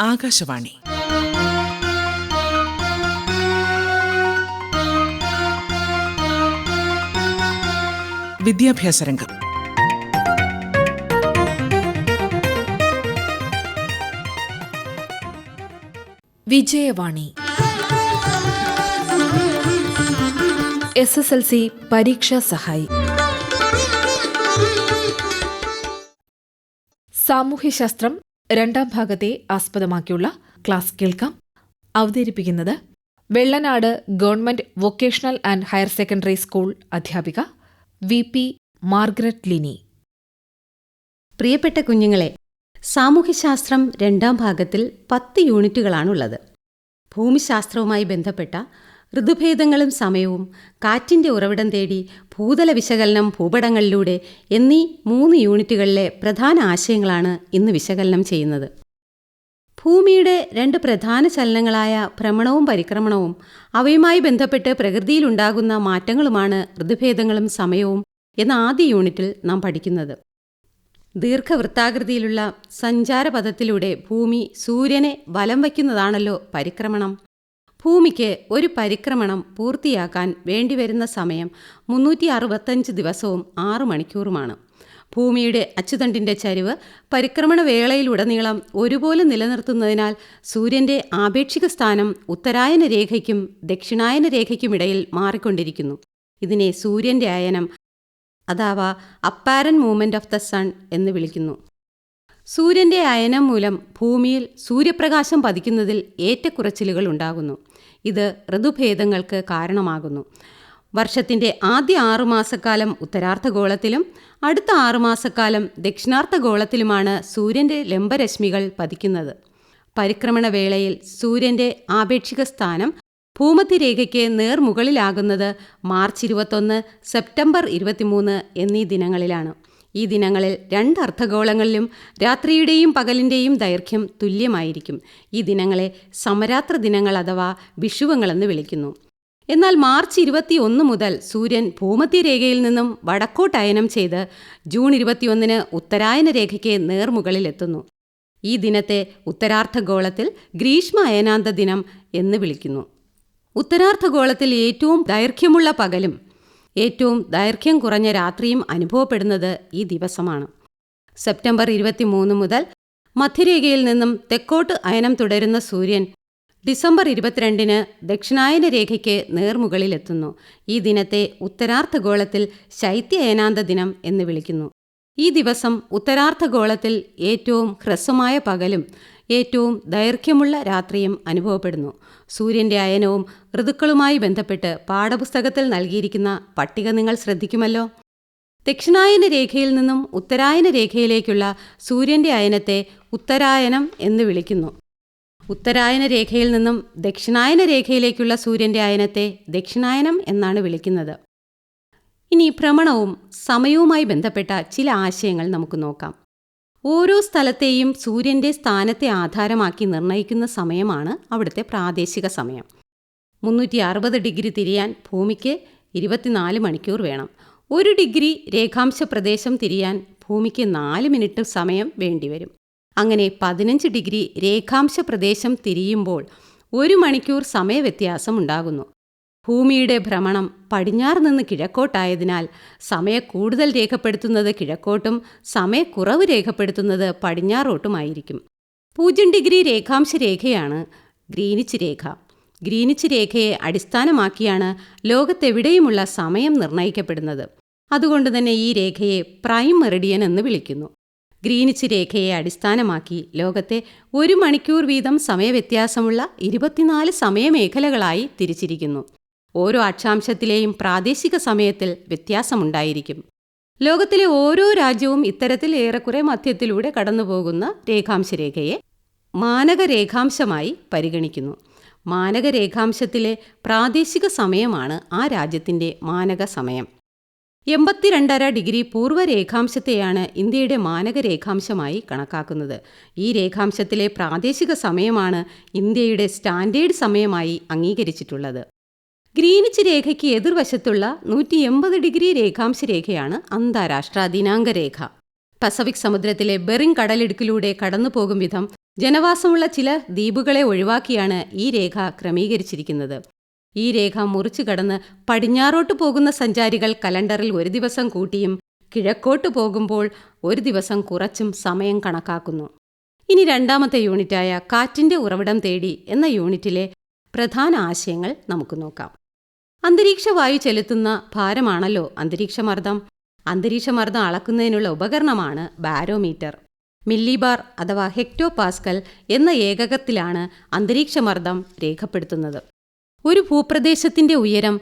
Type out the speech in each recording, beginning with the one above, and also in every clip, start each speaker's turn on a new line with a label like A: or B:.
A: ആകാശവാണി. വിദ്യാഭ്യാസ രംഗം.
B: Vijayavani. S S L C പരീക്ഷാ സഹായി. സാമൂഹ്യശാസ്ത്രം രണ്ടാം ഭാഗത്തെ ആസ്പദമാക്കിയുള്ള ക്ലാസ് കേൾക്കാം. അവതരിപ്പിക്കുന്നത് Vellanad government vocational and higher secondary school അധ്യാപിക വി പി മാർഗരറ്റ് ലിനി.
C: പ്രിയപ്പെട്ട കുഞ്ഞുങ്ങളെ സാമൂഹ്യശാസ്ത്രം രണ്ടാം ഭാഗത്തിൽ പത്ത് യൂണിറ്റുകളാണുള്ളത്. ഭൂമിശാസ്ത്രവുമായി ബന്ധപ്പെട്ട ഋതുഭേദങ്ങളും സമയവും കാറ്റിന്റെ ഉറവിടം തേടി ഭൂതല വിശകലനം ഭൂപടങ്ങളിലൂടെ എന്നീ മൂന്ന് യൂണിറ്റുകളിലെ പ്രധാന ആശയങ്ങളാണ് ഇന്ന് വിശകലനം ചെയ്യുന്നത്. ഭൂമിയുടെ രണ്ട് പ്രധാന ചലനങ്ങളായ ഭ്രമണവും പരിക്രമണവും അവയുമായി ബന്ധപ്പെട്ട് പ്രകൃതിയിലുണ്ടാകുന്ന മാറ്റങ്ങളുമാണ് ഋതുഭേദങ്ങളും സമയവും എന്ന ആദ്യ യൂണിറ്റിൽ നാം പഠിക്കുന്നത്. ദീർഘവൃത്താകൃതിയിലുള്ള സഞ്ചാരപഥത്തിലൂടെ ഭൂമി സൂര്യനെ വലം വയ്ക്കുന്നതാണല്ലോ പരിക്രമണം. ഭൂമിക്ക് ഒരു പരിക്രമണം പൂർത്തിയാക്കാൻ വേണ്ടിവരുന്ന സമയം മുന്നൂറ്റി അറുപത്തഞ്ച് ദിവസവും ആറു മണിക്കൂറുമാണ്. ഭൂമിയുടെ അച്ചുതണ്ടിന്റെ ചരിവ് പരിക്രമണ വേളയിലുടനീളം ഒരുപോലെ നിലനിർത്തുന്നതിനാൽ സൂര്യന്റെ ആപേക്ഷിക സ്ഥാനം ഉത്തരായന രേഖയ്ക്കും ദക്ഷിണായന രേഖയ്ക്കുമിടയിൽ മാറിക്കൊണ്ടിരിക്കുന്നു. ഇതിനെ സൂര്യന്റെ അയനം അഥവാ apparent movement of the sun എന്ന് വിളിക്കുന്നു. സൂര്യന്റെ അയനം മൂലം ഭൂമിയിൽ സൂര്യപ്രകാശം പതിക്കുന്നതിൽ ഏറ്റക്കുറച്ചിലുകൾ ഉണ്ടാകുന്നു. ഇത് ഋതുഭേദങ്ങൾക്ക് കാരണമാകുന്നു. വർഷത്തിന്റെ ആദ്യ ആറുമാസക്കാലം ഉത്തരാർദ്ധഗോളത്തിലും അടുത്ത ആറുമാസക്കാലം ദക്ഷിണാർദ്ധഗോളത്തിലുമാണ് സൂര്യന്റെ ലംബരശ്മികൾ പതിക്കുന്നത്. പരിക്രമണവേളയിൽ സൂര്യന്റെ ആപേക്ഷിക സ്ഥാനം ഭൂമധ്യരേഖയ്ക്ക് നേർമുകളിലാകുന്നത് മാർച്ച് ഇരുപത്തൊന്ന് സെപ്റ്റംബർ ഇരുപത്തിമൂന്ന് എന്നീ ദിനങ്ങളിലാണ്. ഈ ദിനങ്ങളിൽ രണ്ട് അർദ്ധഗോളങ്ങളിലും രാത്രിയുടെയും പകലിന്റെയും ദൈർഘ്യം തുല്യമായിരിക്കും. ഈ ദിനങ്ങളെ സമരാത്ര ദിനങ്ങൾ അഥവാ വിഷുവങ്ങളെന്ന് വിളിക്കുന്നു. എന്നാൽ മാർച്ച് ഇരുപത്തിയൊന്ന് മുതൽ സൂര്യൻ ഭൂമധ്യരേഖയിൽ നിന്നും വടക്കോട്ടയനം ചെയ്ത് ജൂൺ ഇരുപത്തിയൊന്നിന് ഉത്തരായന രേഖയ്ക്ക് നേർമുകളിലെത്തുന്നു ഈ ദിനത്തെ ഉത്തരാർദ്ധഗോളത്തിൽ ഗ്രീഷ്മ അയനാന്ത ദിനം എന്ന് വിളിക്കുന്നു. ഉത്തരാർദ്ധഗോളത്തിൽ ഏറ്റവും ദൈർഘ്യമുള്ള പകലും ഏറ്റവും ദൈർഘ്യം കുറഞ്ഞ രാത്രിയും അനുഭവപ്പെടുന്നത് ഈ ദിവസമാണ്. സെപ്റ്റംബർ ഇരുപത്തിമൂന്ന് മുതൽ മധ്യരേഖയിൽ നിന്നും തെക്കോട്ട് അയനം തുടരുന്ന സൂര്യൻ ഡിസംബർ ഇരുപത്തിരണ്ടിന് ദക്ഷിണായന രേഖയ്ക്ക് നേർമുകളിലെത്തുന്നു. ഈ ദിനത്തെ ഉത്തരാർദ്ധഗോളത്തിൽ ശൈത്യ അയനാന്ത ദിനം എന്ന് വിളിക്കുന്നു. ഈ ദിവസം ഉത്തരാർദ്ധഗോളത്തിൽ ഏറ്റവും ഹ്രസ്വമായ പകലും ഏറ്റവും ദൈർഘ്യമുള്ള രാത്രിയും അനുഭവപ്പെടുന്നു. സൂര്യന്റെ അയനവും ഋതുക്കളുമായി ബന്ധപ്പെട്ട് പാഠപുസ്തകത്തിൽ നൽകിയിരിക്കുന്ന പട്ടിക നിങ്ങൾ ശ്രദ്ധിക്കുമല്ലോ? ദക്ഷിണായന രേഖയിൽ നിന്നും ഉത്തരായന രേഖയിലേക്കുള്ള സൂര്യന്റെ അയനത്തെ ഉത്തരായനം എന്ന് വിളിക്കുന്നു. ഉത്തരായന രേഖയിൽ നിന്നും ദക്ഷിണായന രേഖയിലേക്കുള്ള സൂര്യന്റെ അയനത്തെ ദക്ഷിണായനം എന്നാണ് വിളിക്കുന്നത്. ഇനി ഭ്രമണവും സമയവുമായി ബന്ധപ്പെട്ട ചില ആശയങ്ങൾ നമുക്ക് നോക്കാം. ഓരോ സ്ഥലത്തെയും സൂര്യന്റെ സ്ഥാനത്തെ ആധാരമാക്കി നിർണയിക്കുന്ന സമയമാണ് അവിടുത്തെ പ്രാദേശിക സമയം. മുന്നൂറ്റി അറുപത് ഡിഗ്രി തിരിയാൻ ഭൂമിക്ക് ഇരുപത്തിനാല് മണിക്കൂർ വേണം. ഒരു ഡിഗ്രി രേഖാംശ പ്രദേശം തിരിയാൻ ഭൂമിക്ക് നാല് മിനിറ്റ് സമയം വേണ്ടിവരും. അങ്ങനെ പതിനഞ്ച് ഡിഗ്രി രേഖാംശ പ്രദേശം തിരിയുമ്പോൾ ഒരു മണിക്കൂർ സമയവ്യത്യാസം ഉണ്ടാകുന്നു. ഭൂമിയുടെ ഭ്രമണം പടിഞ്ഞാറ് നിന്ന് കിഴക്കോട്ടായതിനാൽ സമയ കൂടുതൽ രേഖപ്പെടുത്തുന്നത് കിഴക്കോട്ടും സമയക്കുറവ് രേഖപ്പെടുത്തുന്നത് പടിഞ്ഞാറോട്ടുമായിരിക്കും. പൂജ്യം ഡിഗ്രി രേഖാംശ രേഖയാണ് ഗ്രീനിച്ച് രേഖ. ഗ്രീനിച്ച് രേഖയെ അടിസ്ഥാനമാക്കിയാണ് ലോകത്തെവിടെയുമുള്ള സമയം നിർണയിക്കപ്പെടുന്നത്. അതുകൊണ്ട് തന്നെ ഈ രേഖയെ പ്രൈം മെറിഡിയൻ എന്ന് വിളിക്കുന്നു. ഗ്രീനിച്ച് രേഖയെ അടിസ്ഥാനമാക്കി ലോകത്തെ ഒരു മണിക്കൂർ വീതം സമയവ്യത്യാസമുള്ള ഇരുപത്തിനാല് സമയമേഖലകളായി തിരിച്ചിരിക്കുന്നു. ഓരോ അക്ഷാംശത്തിലെയും പ്രാദേശിക സമയത്തിൽ വ്യത്യാസമുണ്ടായിരിക്കും. ലോകത്തിലെ ഓരോ രാജ്യവും ഇത്തരത്തിൽ ഏറെക്കുറെ മധ്യത്തിലൂടെ കടന്നുപോകുന്ന രേഖാംശരേഖയെ മാനക രേഖാംശമായി പരിഗണിക്കുന്നു. മാനക രേഖാംശത്തിലെ പ്രാദേശിക സമയമാണ് ആ രാജ്യത്തിന്റെ മാനക സമയം എൺപത്തിരണ്ടര ഡിഗ്രി പൂർവ രേഖാംശത്തെയാണ് ഇന്ത്യയുടെ മാനക രേഖാംശമായി കണക്കാക്കുന്നത്. ഈ രേഖാംശത്തിലെ പ്രാദേശിക സമയമാണ് ഇന്ത്യയുടെ സ്റ്റാൻഡേർഡ് സമയമായി അംഗീകരിച്ചിട്ടുള്ളത്. ഗ്രീനിച്ച് രേഖയ്ക്ക് എതിർവശത്തുള്ള നൂറ്റി എൺപത് ഡിഗ്രി രേഖാംശ രേഖയാണ് അന്താരാഷ്ട്ര ദിനാങ്ക രേഖ. പസഫിക് സമുദ്രത്തിലെ ബെറിംഗ് കടലിടുക്കിലൂടെ കടന്നുപോകും വിധം ജനവാസമുള്ള ചില ദ്വീപുകളെ ഒഴിവാക്കിയാണ് ഈ രേഖ ക്രമീകരിച്ചിരിക്കുന്നത്. ഈ രേഖ മുറിച്ചു കടന്ന് പടിഞ്ഞാറോട്ട് പോകുന്ന സഞ്ചാരികൾ കലണ്ടറിൽ ഒരു ദിവസം കൂട്ടിയും കിഴക്കോട്ട് പോകുമ്പോൾ ഒരു ദിവസം കുറച്ചും സമയം കണക്കാക്കുന്നു. ഇനി രണ്ടാമത്തെ യൂണിറ്റായ കാറ്റിന്റെ ഉറവിടം തേടി എന്ന യൂണിറ്റിലെ പ്രധാന ആശയങ്ങൾ നമുക്ക് നോക്കാം. അന്തരീക്ഷ വായു ചെലുത്തുന്ന ഭാരമാണല്ലോ അന്തരീക്ഷമർദ്ദം. അന്തരീക്ഷമർദ്ദം അളക്കുന്നതിനുള്ള ഉപകരണമാണ് ബാരോമീറ്റർ. മില്ലിബാർ അഥവാ ഹെക്ടോ പാസ്കൽ എന്ന ഏകകത്തിലാണ് അന്തരീക്ഷമർദ്ദം രേഖപ്പെടുത്തുന്നത്. ഒരു ഭൂപ്രദേശത്തിന്റെ ഉയരം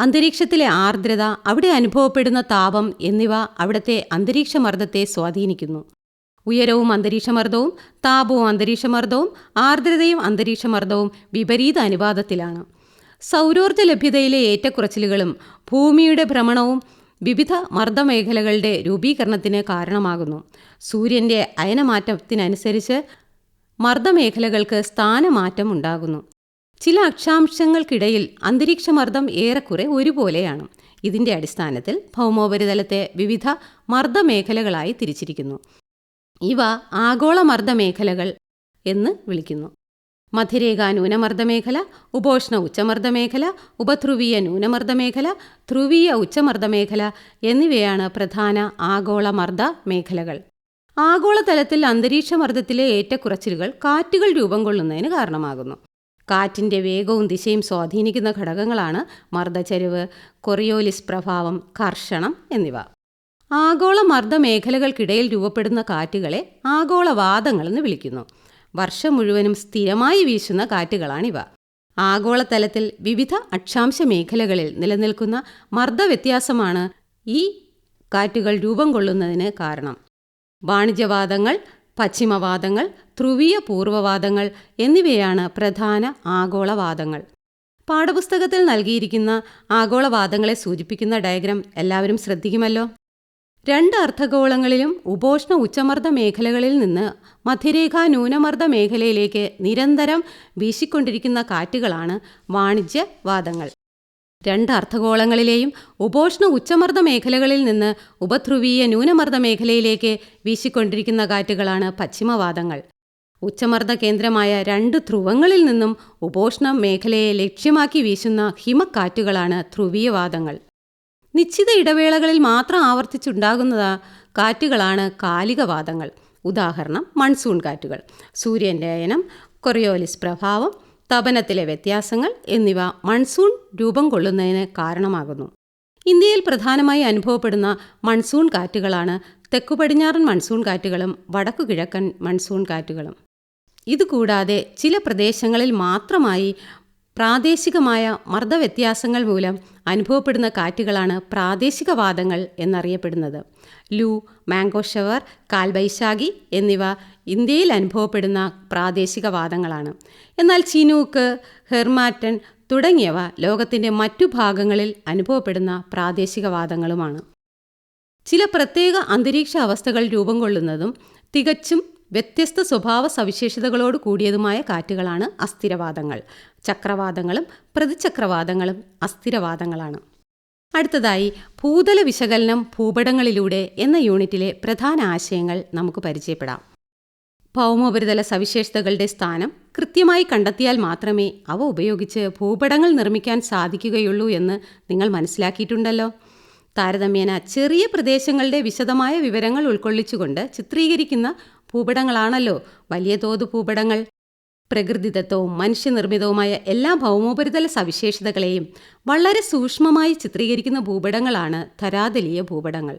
C: അന്തരീക്ഷത്തിലെ ആർദ്രത അവിടെ അനുഭവപ്പെടുന്ന താപം എന്നിവ അവിടുത്തെ അന്തരീക്ഷമർദ്ദത്തെ സ്വാധീനിക്കുന്നു. ഉയരവും അന്തരീക്ഷമർദ്ദവും താപവും അന്തരീക്ഷമർദ്ദവും ആർദ്രതയും അന്തരീക്ഷമർദ്ദവും വിപരീത അനുപാതത്തിലാണ്. സൗരോർജ ലഭ്യതയിലെ ഏറ്റക്കുറച്ചിലുകളും ഭൂമിയുടെ ഭ്രമണവും വിവിധ മർദ്ദമേഖലകളുടെ രൂപീകരണത്തിന് കാരണമാകുന്നു. സൂര്യന്റെ അയനമാറ്റത്തിനനുസരിച്ച് മർദ്ദമേഖലകൾക്ക് സ്ഥാനമാറ്റം ഉണ്ടാകുന്നു ചില അക്ഷാംശങ്ങൾക്കിടയിൽ അന്തരീക്ഷമർദ്ദം ഏറെക്കുറെ ഒരുപോലെയാണ്. ഇതിന്റെ അടിസ്ഥാനത്തിൽ ഭൗമോപരിതലത്തെ വിവിധ മർദ്ദമേഖലകളായി തിരിച്ചിരിക്കുന്നു. ഇവ ആഗോള മർദ്ദമേഖലകൾ എന്ന് വിളിക്കുന്നു. മധ്യരേഖ ന്യൂനമർദ്ദമേഖല ഉപോഷ്ണ ഉച്ചമർദ്ദമേഖല ഉപധ്രുവീയ ന്യൂനമർദ്ദമേഖല ധ്രുവീയ ഉച്ചമർദ്ദമേഖല എന്നിവയാണ് പ്രധാന ആഗോള മർദ്ദ മേഖലകൾ ആഗോളതലത്തിൽ അന്തരീക്ഷമർദ്ദത്തിലെ ഏറ്റക്കുറച്ചിലുകൾ കാറ്റുകൾ രൂപം കൊള്ളുന്നതിന് കാരണമാകുന്നു. കാറ്റിന്റെ വേഗവും ദിശയും സ്വാധീനിക്കുന്ന ഘടകങ്ങളാണ് മർദ്ദച്ചരിവ് കൊറിയോലിസ് പ്രഭാവം കർഷണം എന്നിവ. ആഗോള മർദ്ദമേഖലകൾക്കിടയിൽ രൂപപ്പെടുന്ന കാറ്റുകളെ ആഗോളവാദങ്ങളെന്ന് വിളിക്കുന്നു. വർഷം മുഴുവനും സ്ഥിരമായി വീശുന്ന കാറ്റുകളാണിവ. ആഗോളതലത്തിൽ വിവിധ അക്ഷാംശ മേഖലകളിൽ നിലനിൽക്കുന്ന മർദ്ദവ്യത്യാസമാണ് ഈ കാറ്റുകൾ രൂപം കൊള്ളുന്നതിന് കാരണം. വാണിജ്യവാദങ്ങൾ പശ്ചിമവാദങ്ങൾ ധ്രുവീയ പൂർവവാദങ്ങൾ എന്നിവയാണ് പ്രധാന ആഗോളവാദങ്ങൾ. പാഠപുസ്തകത്തിൽ നൽകിയിരിക്കുന്ന ആഗോളവാദങ്ങളെ സൂചിപ്പിക്കുന്ന ഡയഗ്രാം എല്ലാവരും ശ്രദ്ധിക്കുമല്ലോ? രണ്ട് അർദ്ധഗോളങ്ങളിലും ഉപോഷ്ണ ഉച്ചമർദ്ദ മേഖലകളിൽ നിന്ന് മധ്യരേഖാ ന്യൂനമർദ്ദ മേഖലയിലേക്ക് നിരന്തരം വീശിക്കൊണ്ടിരിക്കുന്ന കാറ്റുകളാണ് വാണിജ്യവാദങ്ങൾ. രണ്ട് അർദ്ധഗോളങ്ങളിലെയും ഉപോഷ്ണ ഉച്ചമർദ്ദ മേഖലകളിൽ നിന്ന് ഉപധ്രുവീയ ന്യൂനമർദ്ദ മേഖലയിലേക്ക് വീശിക്കൊണ്ടിരിക്കുന്ന കാറ്റുകളാണ് പശ്ചിമവാദങ്ങൾ. ഉച്ചമർദ്ദ കേന്ദ്രമായ രണ്ട് ധ്രുവങ്ങളിൽ നിന്നും ഉപോഷ്ണ മേഖലയെ ലക്ഷ്യമാക്കി വീശുന്ന ഹിമക്കാറ്റുകളാണ് ധ്രുവീയവാദങ്ങൾ. നിശ്ചിത ഇടവേളകളിൽ മാത്രം ആവർത്തിച്ചുണ്ടാകുന്ന കാറ്റുകളാണ് കാലികവാദങ്ങൾ. ഉദാഹരണം മൺസൂൺ കാറ്റുകൾ സൂര്യന്റെ അയനം കൊറിയോലിസ് പ്രഭാവം തപനത്തിലെ വ്യത്യാസങ്ങൾ എന്നിവ മൺസൂൺ രൂപം കൊള്ളുന്നതിന് കാരണമാകുന്നു. ഇന്ത്യയിൽ പ്രധാനമായി അനുഭവപ്പെടുന്ന മൺസൂൺ കാറ്റുകളാണ് തെക്കു പടിഞ്ഞാറൻ മൺസൂൺ കാറ്റുകളും വടക്കു കിഴക്കൻ മൺസൂൺ കാറ്റുകളും. ഇതുകൂടാതെ ചില പ്രദേശങ്ങളിൽ മാത്രമായി പ്രാദേശികമായ മർദ്ദവ്യത്യാസങ്ങൾ മൂലം അനുഭവപ്പെടുന്ന കാറ്റുകളാണ് പ്രാദേശിക പ്രാദേശികവാദങ്ങൾ എന്നറിയപ്പെടുന്നത്. ലൂ മാംഗോ ഷവർ കാൽബൈശാഖി എന്നിവ ഇന്ത്യയിൽ അനുഭവപ്പെടുന്ന പ്രാദേശിക വാദങ്ങളാണ്. എന്നാൽ ചിനൂക്ക് ഹെർമാറ്റൻ തുടങ്ങിയവ ലോകത്തിന്റെ മറ്റു ഭാഗങ്ങളിൽ അനുഭവപ്പെടുന്ന പ്രാദേശിക വാദങ്ങളുമാണ്. ചില പ്രത്യേക അന്തരീക്ഷ അവസ്ഥകൾ രൂപം കൊള്ളുന്നതും തികച്ചും വ്യത്യസ്ത സ്വഭാവ സവിശേഷതകളോട് കൂടിയതുമായ കാറ്റുകളാണ് അസ്ഥിരവാദങ്ങൾ. ചക്രവാദങ്ങളും പ്രതിചക്രവാദങ്ങളും അസ്ഥിരവാദങ്ങളാണ്. അടുത്തതായി ഭൂതല വിശകലനം ഭൂപടങ്ങളിലൂടെ എന്ന യൂണിറ്റിലെ പ്രധാന ആശയങ്ങൾ നമുക്ക് പരിചയപ്പെടാം. ഭൗമോപരിതല സവിശേഷതകളുടെ സ്ഥാനം കൃത്യമായി കണ്ടെത്തിയാൽ മാത്രമേ അവ ഉപയോഗിച്ച് ഭൂപടങ്ങൾ നിർമ്മിക്കാൻ സാധിക്കുകയുള്ളൂ എന്ന് നിങ്ങൾ മനസ്സിലാക്കിയിട്ടുണ്ടല്ലോ. താരതമ്യേന ചെറിയ പ്രദേശങ്ങളുടെ വിശദമായ വിവരങ്ങൾ ഉൾക്കൊള്ളിച്ചുകൊണ്ട് ചിത്രീകരിക്കുന്ന ഭൂപടങ്ങളാണല്ലോ വലിയ തോത് ഭൂപടങ്ങൾ. പ്രകൃതിദത്തവും മനുഷ്യനിർമ്മിതവുമായ എല്ലാ ഭൗമോപരിതല സവിശേഷതകളെയും വളരെ സൂക്ഷ്മമായി ചിത്രീകരിക്കുന്ന ഭൂപടങ്ങളാണ് ധരാതലീയ ഭൂപടങ്ങൾ.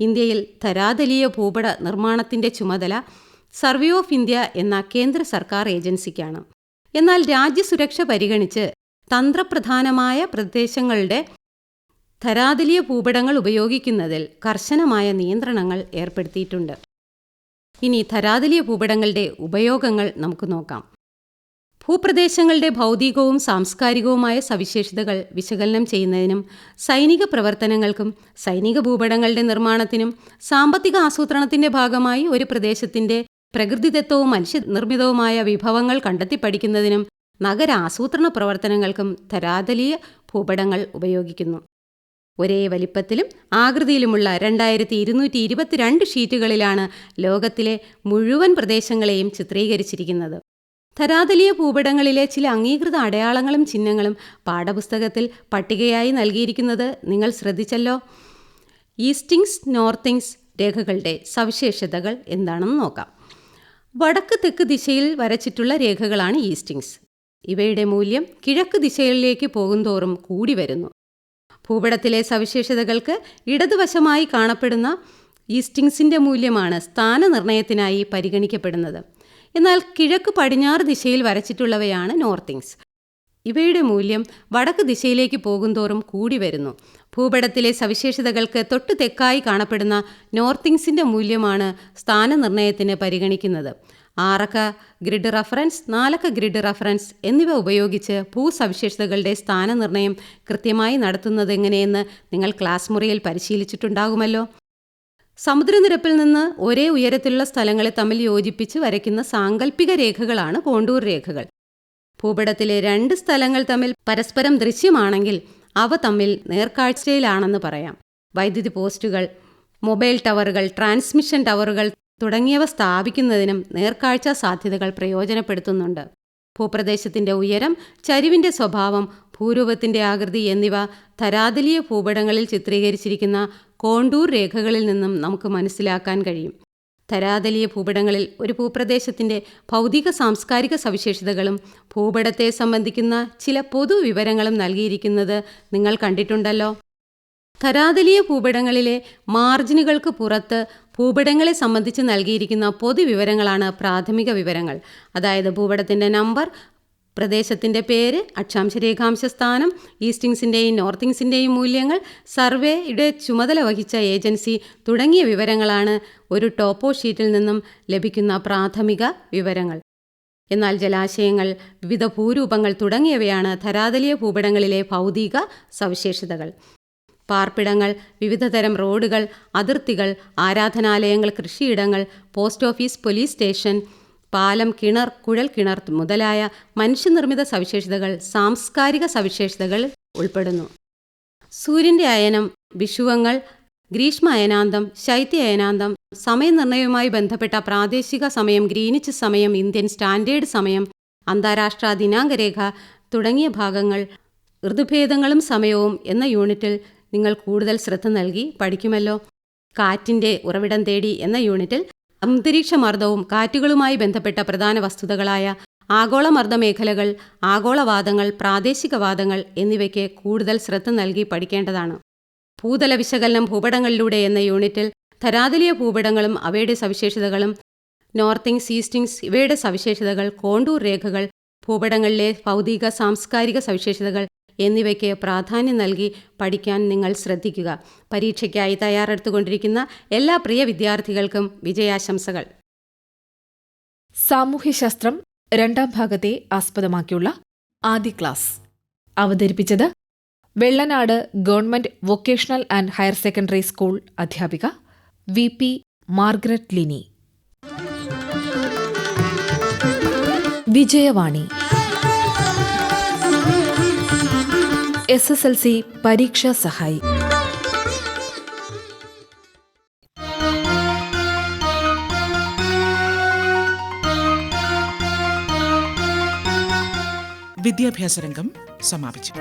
C: ഇന്ത്യയിൽ ധരാതലീയ ഭൂപട നിർമ്മാണത്തിന്റെ ചുമതല സർവേ ഓഫ് ഇന്ത്യ എന്ന കേന്ദ്ര സർക്കാർ ഏജൻസിക്കാണ്. എന്നാൽ രാജ്യസുരക്ഷ പരിഗണിച്ച് തന്ത്രപ്രധാനമായ പ്രദേശങ്ങളുടെ ധരാതലീയ ഭൂപടങ്ങൾ ഉപയോഗിക്കുന്നതിൽ കർശനമായ നിയന്ത്രണങ്ങൾ ഏർപ്പെടുത്തിയിട്ടുണ്ട്. ഇനി ധരാതലീയ ഭൂപടങ്ങളുടെ ഉപയോഗങ്ങൾ നമുക്ക് നോക്കാം. ഭൂപ്രദേശങ്ങളുടെ ഭൗതികവും സാംസ്കാരികവുമായ സവിശേഷതകൾ വിശകലനം ചെയ്യുന്നതിനും സൈനിക പ്രവർത്തനങ്ങൾക്കും സൈനിക ഭൂപടങ്ങളുടെ നിർമ്മാണത്തിനും സാമ്പത്തിക ആസൂത്രണത്തിന്റെ ഭാഗമായി ഒരു പ്രദേശത്തിന്റെ പ്രകൃതിദത്തവും മനുഷ്യനിർമ്മിതവുമായ വിഭവങ്ങൾ കണ്ടെത്തി പഠിക്കുന്നതിനും നഗര ആസൂത്രണ പ്രവർത്തനങ്ങൾക്കും ധരാതലീയ ഭൂപടങ്ങൾ ഉപയോഗിക്കുന്നു. ഒരേ വലിപ്പത്തിലും ആകൃതിയിലുമുള്ള രണ്ടായിരത്തി ഇരുന്നൂറ്റി ഇരുപത്തിരണ്ട് ഷീറ്റുകളിലാണ് ലോകത്തിലെ മുഴുവൻ പ്രദേശങ്ങളെയും ചിത്രീകരിച്ചിരിക്കുന്നത്. ധരാതലീയ ഭൂപടങ്ങളിലെ ചില അംഗീകൃത അടയാളങ്ങളും ചിഹ്നങ്ങളും പാഠപുസ്തകത്തിൽ പട്ടികയായി നൽകിയിരിക്കുന്നത് നിങ്ങൾ ശ്രദ്ധിച്ചല്ലോ. ഈസ്റ്റിങ്സ് നോർത്തിങ്സ് രേഖകളുടെ സവിശേഷതകൾ എന്താണെന്ന് നോക്കാം. വടക്ക് തെക്ക് ദിശയിൽ വരച്ചിട്ടുള്ള രേഖകളാണ് ഈസ്റ്റിങ്സ്. ഇവയുടെ മൂല്യം കിഴക്ക് ദിശയിലേക്ക് പോകുന്തോറും കൂടി വരുന്നു. ഭൂപടത്തിലെ സവിശേഷതകൾക്ക് ഇടതുവശമായി കാണപ്പെടുന്ന ഈസ്റ്റിങ്സിന്റെ മൂല്യമാണ് സ്ഥാനനിർണയത്തിനായി പരിഗണിക്കപ്പെടുന്നത്. എന്നാൽ കിഴക്ക് പടിഞ്ഞാറ് ദിശയിൽ വരച്ചിട്ടുള്ളവയാണ് നോർത്തിങ്സ് ഇവയുടെ മൂല്യം വടക്ക് ദിശയിലേക്ക് പോകുന്തോറും കൂടി വരുന്നു. ഭൂപടത്തിലെ സവിശേഷതകൾക്ക് തൊട്ടു തെക്കായി കാണപ്പെടുന്ന നോർത്തിങ്സിന്റെ മൂല്യമാണ് സ്ഥാനനിർണയത്തിന് പരിഗണിക്കുന്നത്. ആറക്ക ഗ്രിഡ് റഫറൻസ് നാലക്ക ഗ്രിഡ് റഫറൻസ് എന്നിവ ഉപയോഗിച്ച് ഭൂസവിശേഷതകളുടെ സ്ഥാനനിർണയം കൃത്യമായി നടത്തുന്നത് എങ്ങനെയെന്ന് നിങ്ങൾ ക്ലാസ് മുറിയിൽ പരിശീലിച്ചിട്ടുണ്ടാകുമല്ലോ. സമുദ്രനിരപ്പിൽ നിന്ന് ഒരേ ഉയരത്തിലുള്ള സ്ഥലങ്ങളെ തമ്മിൽ യോജിപ്പിച്ച് വരയ്ക്കുന്ന സാങ്കല്പിക രേഖകളാണ് കോണ്ടൂർ രേഖകൾ. ഭൂപടത്തിലെ രണ്ട് സ്ഥലങ്ങൾ തമ്മിൽ പരസ്പരം ദൃശ്യമാണെങ്കിൽ അവ തമ്മിൽ നേർക്കാഴ്ചയിലാണെന്ന് പറയാം. വൈദ്യുതി പോസ്റ്റുകൾ മൊബൈൽ ടവറുകൾ ട്രാൻസ്മിഷൻ ടവറുകൾ തുടങ്ങിയവ സ്ഥാപിക്കുന്നതിനും നേർക്കാഴ്ച സാധ്യതകൾ പ്രയോജനപ്പെടുത്തുന്നുണ്ട്. ഭൂപ്രദേശത്തിന്റെ ഉയരം ചരിവിന്റെ സ്വഭാവം ഭൂരൂപത്തിന്റെ ആകൃതി എന്നിവ ധരാതലീയ ഭൂപടങ്ങളിൽ ചിത്രീകരിച്ചിരിക്കുന്ന കോണ്ടൂർ രേഖകളിൽ നിന്നും നമുക്ക് മനസ്സിലാക്കാൻ കഴിയും. ധരാതലീയ ഭൂപടങ്ങളിൽ ഒരു ഭൂപ്രദേശത്തിന്റെ ഭൗതിക സാംസ്കാരിക സവിശേഷതകളും ഭൂപടത്തെ സംബന്ധിക്കുന്ന ചില പൊതുവിവരങ്ങളും നൽകിയിരിക്കുന്നത് നിങ്ങൾ കണ്ടിട്ടുണ്ടല്ലോ. ധരാതലീയ ഭൂപടങ്ങളിലെ മാർജിനുകൾക്ക് പുറത്ത് ഭൂപടങ്ങളെ സംബന്ധിച്ച് നൽകിയിരിക്കുന്ന പൊതുവിവരങ്ങളാണ് പ്രാഥമിക വിവരങ്ങൾ. അതായത് ഭൂപടത്തിന്റെ നമ്പർ പ്രദേശത്തിന്റെ പേര് അക്ഷാംശ രേഖാംശ സ്ഥാനം ഈസ്റ്റിങ്സിന്റെയും നോർത്തിങ്സിന്റെയും മൂല്യങ്ങൾ സർവേയുടെ ചുമതല വഹിച്ച ഏജൻസി തുടങ്ങിയ വിവരങ്ങളാണ് ഒരു ടോപ്പോ ഷീറ്റിൽ നിന്നും ലഭിക്കുന്ന പ്രാഥമിക വിവരങ്ങൾ. എന്നാൽ ജലാശയങ്ങൾ വിവിധ ഭൂരൂപങ്ങൾ തുടങ്ങിയവയാണ് ധരാതലീയ ഭൂപടങ്ങളിലെ ഭൗതിക സവിശേഷതകൾ. പാർപ്പിടങ്ങൾ വിവിധതരം റോഡുകൾ അതിർത്തികൾ ആരാധനാലയങ്ങൾ കൃഷിയിടങ്ങൾ പോസ്റ്റ് ഓഫീസ് പോലീസ് സ്റ്റേഷൻ പാലം കിണർ കുഴൽ കിണർ മുതലായ മനുഷ്യനിർമ്മിത സവിശേഷതകൾ സാംസ്കാരിക സവിശേഷതകൾ ഉൾപ്പെടുന്നു. സൂര്യന്റെ അയനം വിഷുവങ്ങൾ ഗ്രീഷ്മ അയനാന്തം ശൈത്യ അയനാന്തം സമയനിർണയവുമായി ബന്ധപ്പെട്ട പ്രാദേശിക സമയം ഗ്രീനിച്ച് സമയം ഇന്ത്യൻ സ്റ്റാൻഡേർഡ് സമയം അന്താരാഷ്ട്ര ദിനാങ്കരേഖ തുടങ്ങിയ ഭാഗങ്ങൾ ഋതുഭേദങ്ങളും സമയവും എന്ന യൂണിറ്റിൽ നിങ്ങൾ കൂടുതൽ ശ്രദ്ധ നൽകി പഠിക്കുമല്ലോ. കാറ്റിന്റെ ഉറവിടം തേടി എന്ന യൂണിറ്റിൽ അന്തരീക്ഷമർദ്ദവും കാറ്റുകളുമായി ബന്ധപ്പെട്ട പ്രധാന വസ്തുതകളായ ആഗോളമർദ്ദ മേഖലകൾ ആഗോളവാദങ്ങൾ പ്രാദേശികവാദങ്ങൾ എന്നിവയ്ക്ക് കൂടുതൽ ശ്രദ്ധ നൽകി പഠിക്കേണ്ടതാണ്. ഭൂതല വിശകലനം ഭൂപടങ്ങളിലൂടെ എന്ന യൂണിറ്റിൽ ധരാതലീയ ഭൂപടങ്ങളും അവയുടെ സവിശേഷതകളും നോർത്തിങ്സ് ഈസ്റ്റിങ്സ് ഇവയുടെ സവിശേഷതകൾ കോണ്ടൂർ രേഖകൾ ഭൂപടങ്ങളിലെ ഭൗതിക സാംസ്കാരിക സവിശേഷതകൾ എന്നിവയ്ക്ക് പ്രാധാന്യം നൽകി പഠിക്കാൻ നിങ്ങൾ ശ്രദ്ധിക്കുക. പരീക്ഷയ്ക്കായി തയ്യാറെടുത്തുകൊണ്ടിരിക്കുന്ന എല്ലാ പ്രിയ വിദ്യാർത്ഥികൾക്കും വിജയാശംസകൾ.
B: സാമൂഹ്യശാസ്ത്രം രണ്ടാം ഭാഗത്തെ ആസ്പദമാക്കിയുള്ള ആദ്യ ക്ലാസ്. അവതരിപ്പിച്ചത് Vellanad government vocational and higher secondary school അധ്യാപിക V P Margaret Lini. Vijayavani. S S L C പരീക്ഷാ സഹായി.
A: വിദ്യാഭ്യാസ രംഗം സമാപിച്ചു.